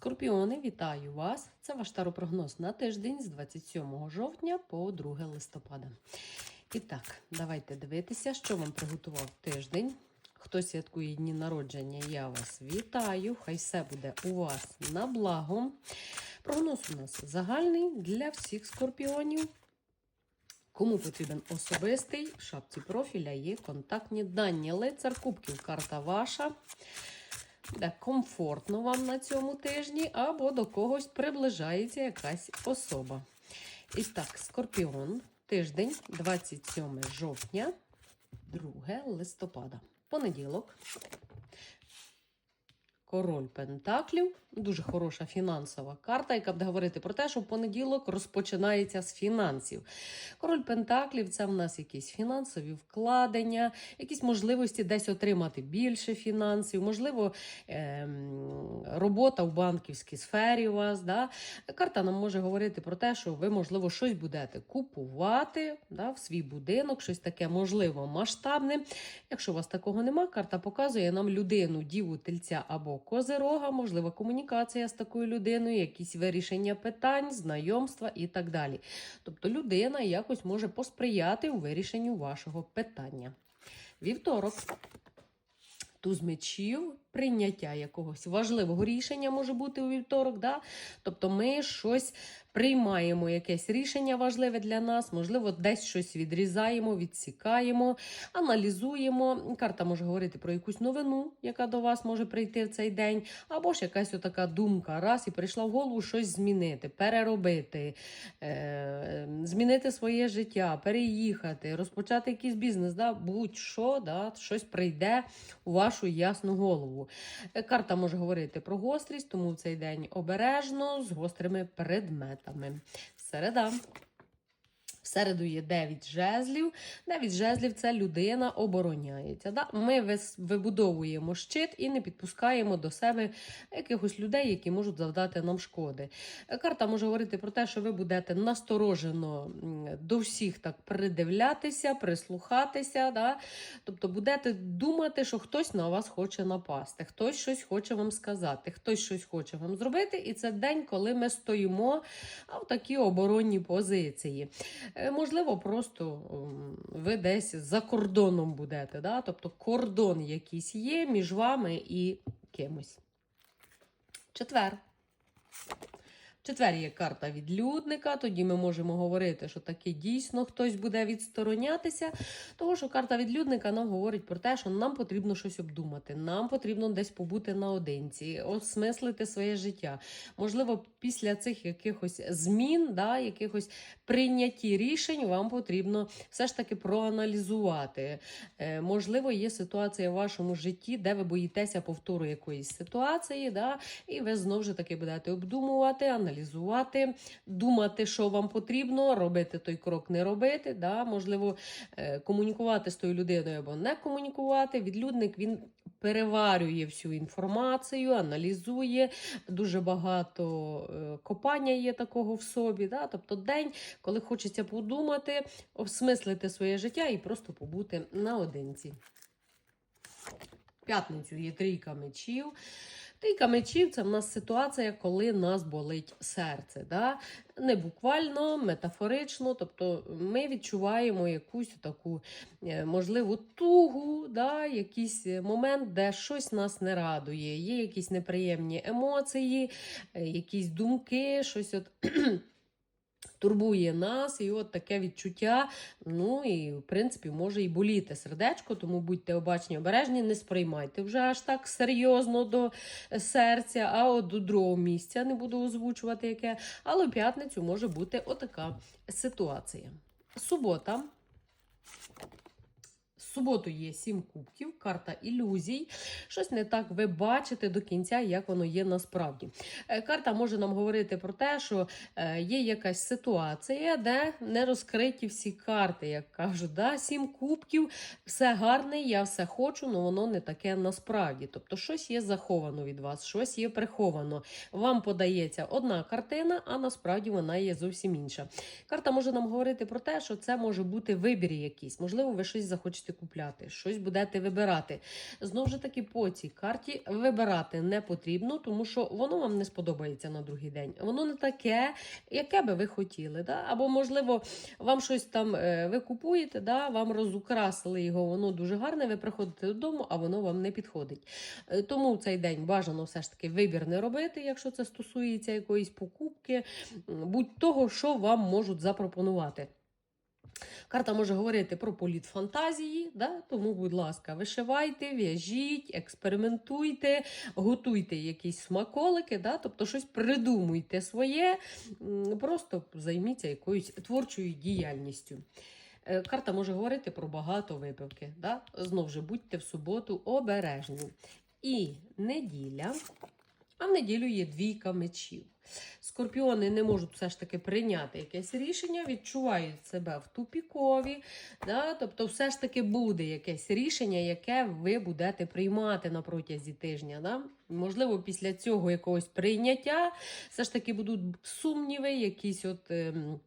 Скорпіони, вітаю вас! Це ваш таропрогноз на тиждень з 27 жовтня по 2 листопада. І так, давайте дивитися, що вам приготував тиждень. Хто святкує дні народження, я вас вітаю. Хай все буде у вас на благо. Прогноз у нас загальний для всіх скорпіонів. Кому потрібен особистий, в шапці профіля є контактні дані. Лицар Кубків, карта ваша. Де комфортно вам на цьому тижні, або до когось приближається якась особа. І так, Скорпіон, тиждень, 27 жовтня, 2 листопада. Понеділок. Король Пентаклів. Дуже хороша фінансова карта, яка буде говорити про те, що понеділок розпочинається з фінансів. Король Пентаклів це в нас якісь фінансові вкладення, якісь можливості десь отримати більше фінансів, можливо, ем, робота в банківській сфері у вас. Да? Карта нам може говорити про те, що ви, можливо, щось будете купувати да, в свій будинок, щось таке, можливо, масштабне. Якщо у вас такого нема, карта показує нам людину, діву, тельця або козирога, можлива комунікація з такою людиною, якісь вирішення питань, знайомства і так далі. Тобто людина якось може посприяти у вирішенню вашого питання. Вівторок. Туз мечів, прийняття якогось важливого рішення може бути у вівторок. Да? Тобто ми щось приймаємо, якесь рішення важливе для нас, можливо, десь щось відрізаємо, відсікаємо, аналізуємо. Карта може говорити про якусь новину, яка до вас може прийти в цей день, або ж якась отака думка, раз і прийшла в голову щось змінити, переробити, е- змінити своє життя, переїхати, розпочати якийсь бізнес, да? будь-що, да? щось прийде у вашу ясну голову. Е, Карта може говорити про гострість, тому в цей день обережно з гострими предметами. Середа. Середу є 9 жезлів. 9 жезлів це людина обороняється. Да? Ми вибудовуємо щит і не підпускаємо до себе якихось людей, які можуть завдати нам шкоди. Карта може говорити про те, що ви будете насторожено до всіх так придивлятися, прислухатися. Да? Тобто будете думати, що хтось на вас хоче напасти, хтось щось хоче вам сказати, хтось щось хоче вам зробити. І це день, коли ми стоїмо в такій оборонній позиції. Е, Можливо, просто ви десь за кордоном будете, да? тобто кордон якийсь є між вами і кимось. Четвер. Четвер є карта відлюдника, тоді ми можемо говорити, що таки дійсно хтось буде відсторонятися. Тому що карта відлюдника нам говорить про те, що нам потрібно щось обдумати, нам потрібно десь побути наодинці, осмислити своє життя. Можливо, після цих якихось змін, да, якихось прийняті рішень, вам потрібно все ж таки проаналізувати. Е, можливо, є ситуація в вашому житті, де ви боїтеся повтору якоїсь ситуації, да, і ви знову ж таки будете обдумувати, аналізувати, думати, що вам потрібно, робити той крок, не робити. Да, можливо, е, комунікувати з тою людиною або не комунікувати. Відлюдник він переварює всю інформацію, аналізує. Дуже багато е, копання є такого в собі. Да? Тобто день, коли хочеться подумати, осмислити своє життя і просто побути наодинці. П'ятницю є трійка мечів. Трійка мечів це в нас ситуація, коли нас болить серце. Да? Не буквально, метафорично. Тобто ми відчуваємо якусь таку е, можливу тугу, да? якийсь момент, де щось нас не радує. Є якісь неприємні емоції, е, якісь думки, щось от. Турбує нас, і от таке відчуття. Ну і в принципі може і боліти сердечко, тому будьте обачні, обережні, не сприймайте вже аж так серйозно до серця, а от до другого місця не буду озвучувати яке. Але в п'ятницю може бути отака ситуація. Субота. Суботу є сім кубків, карта ілюзій. Щось не так ви бачите до кінця, як воно є насправді. Е, Карта може нам говорити про те, що е, є якась ситуація, де не розкриті всі карти, як кажуть. Да? Сім кубків, все гарне, я все хочу, але воно не таке насправді. Тобто, щось є заховано від вас, щось є приховано. Вам подається одна картина, а насправді вона є зовсім інша. Карта може нам говорити про те, що це може бути вибір якийсь. Можливо, ви щось захочете купити купляти, щось будете вибирати. Знову ж таки, по цій карті вибирати не потрібно, тому що воно вам не сподобається на другий день. Воно не таке, яке би ви хотіли. Да? Або, можливо, вам щось там е, ви купуєте, да? вам розукрасили його, воно дуже гарне, ви приходите додому, а воно вам не підходить. Е, Тому цей день бажано все ж таки вибір не робити, якщо це стосується якоїсь покупки, будь того, що вам можуть запропонувати. Карта може говорити про політ фантазії, да? тому, будь ласка, вишивайте, в'яжіть, експериментуйте, готуйте якісь смаколики, да? тобто щось придумуйте своє, просто займіться якоюсь творчою діяльністю. Е, Карта може говорити про багато випивки. Да? Знову ж будьте в суботу обережні. І неділя, а в неділю є двійка мечів. Скорпіони не можуть все ж таки прийняти якесь рішення, відчувають себе в тупікові. Да? Тобто, все ж таки буде якесь рішення, яке ви будете приймати на протязі тижня. Да? Можливо, після цього якогось прийняття все ж таки будуть сумніви, якісь от. ем,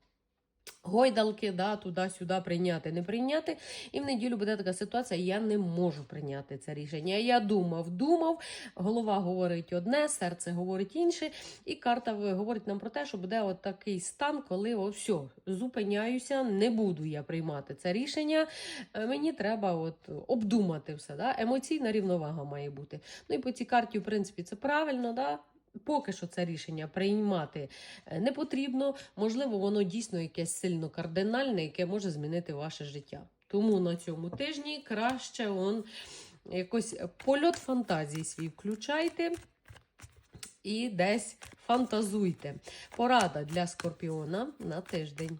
Гойдалки, да, туди-сюди прийняти, не прийняти. І в неділю буде така ситуація, я не можу прийняти це рішення. Я думав, думав, голова говорить одне, серце говорить інше. І карта говорить нам про те, що буде от такий стан, коли о, все, зупиняюся, не буду я приймати це рішення. Е, Мені треба от обдумати все. Да? Емоційна рівновага має бути. Ну і по цій карті, в принципі, це правильно. Да? Поки що це рішення приймати е, не потрібно. Можливо, воно дійсно якесь сильно кардинальне, яке може змінити ваше життя. Тому на цьому тижні краще он якось польот фантазії свій включайте і десь фантазуйте. Порада для скорпіона на тиждень.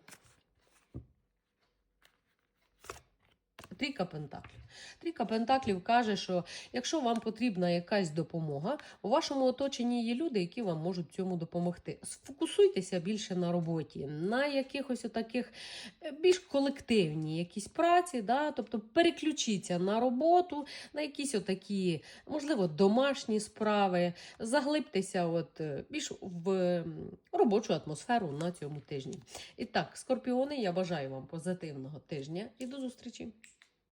Трійка Пентаклів. Трійка Пентаклів каже, що якщо вам потрібна якась допомога, у вашому оточенні є люди, які вам можуть цьому допомогти. Сфокусуйтеся більше на роботі, на якихось таких більш колективні якісь праці, да? тобто переключіться на роботу, на якісь отакі, можливо, домашні справи, заглибтеся от, е, більш в робочу атмосферу на цьому тижні. І так, скорпіони, я бажаю вам позитивного тижня і до зустрічі!